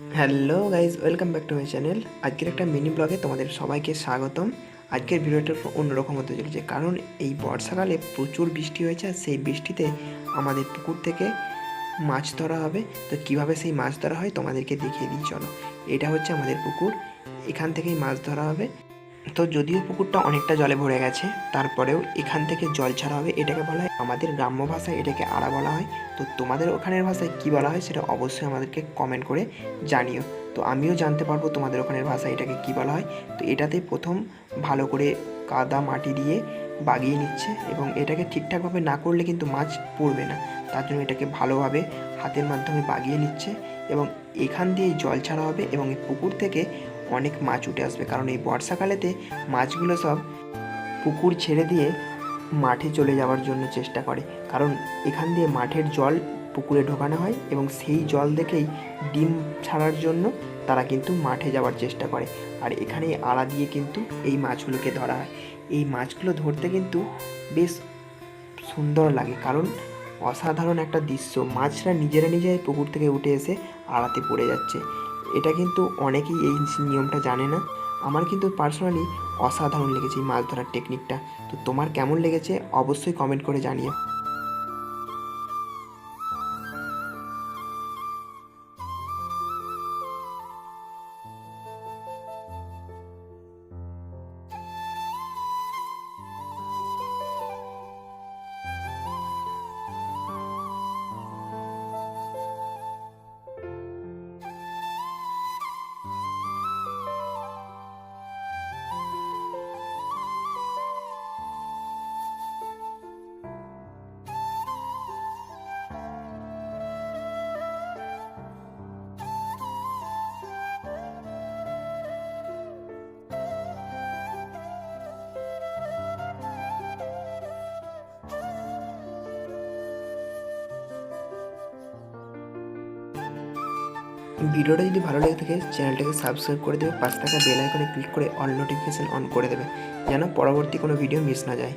Hello guys welcome back to my channel আজকের একটা mini ব্লগে তোমাদের সবাইকে স্বাগতম। আজকের ভিডিওটা অন্যরকম হতে চলেছে, কারণ এই বর্ষাকালে প্রচুর বৃষ্টি হয়েছে আর সেই বৃষ্টিতে আমাদের পুকুর থেকে মাছ ধরা হবে। তো কীভাবে সেই মাছ ধরা হয় তোমাদেরকে দেখিয়ে দিই, চলো। এটা হচ্ছে আমাদের পুকুর, এখান থেকেই মাছ ধরা হবে। তো যদিও পুকুরটা অনেকটা জলে ভরে গেছে, তারপরেও এখান থেকে জল ছাড়া হবে এটাকে বলা হয়, আমাদের গ্রাম্য ভাষায় এটাকে আড়া বলা হয়। তো তোমাদের ওখানের ভাষায় কী বলা হয় সেটা অবশ্যই আমাদেরকে কমেন্ট করে জানিও। তো আমিও জানতে পারব তোমাদের ওখানের ভাষায় এটাকে কী বলা হয়। তো এটাতে প্রথম ভালো করে কাদা মাটি দিয়ে বাগিয়ে নিচ্ছে এবং এটাকে ঠিকঠাকভাবে না করলে কিন্তু মাছ পড়বে না। তার জন্য এটাকে ভালোভাবে হাতের মাধ্যমে বাগিয়ে নিচ্ছে এবং এখান দিয়ে জল ছাড়া হবে এবং এই পুকুর থেকে অনেক মাছ উঠে আসবে। কারণ এই বর্ষাকালেতে মাছগুলো সব পুকুর ছেড়ে দিয়ে মাঠে চলে যাওয়ার জন্য চেষ্টা করে। কারণ এখান দিয়ে মাঠের জল পুকুরে ঢোকানো হয় এবং সেই জল দেখেই ডিম ছাড়ার জন্য তারা কিন্তু মাঠে যাওয়ার চেষ্টা করে। আর এখানে আড়া দিয়ে কিন্তু এই মাছগুলোকে ধরা হয়। এই মাছগুলো ধরতে কিন্তু বেশ সুন্দর লাগে। কারণ অসাধারণ একটা দৃশ্য। মাছরা নিজেরা নিজেরাই পুকুর থেকে উঠে এসে আড়াতে পড়ে যাচ্ছে। এটা কিন্তু অনেকেই এই নিয়মটা জানে না। আমার কিন্তু পার্সোনালি অসাধারণ লেগেছে এই মাছ ধরার টেকনিকটা তো তোমার কেমন লেগেছে? অবশ্যই কমেন্ট করে জানিও। ভিডিওটা যদি ভালো লেগে থাকে, চ্যানেলটাকে সাবস্ক্রাইব করে দেবে, পাশে থাকা বেল আইকনে ক্লিক করে অল নোটিফিকেশান অন করে দেবে, যেন পরবর্তী কোনো ভিডিও মিস না যায়।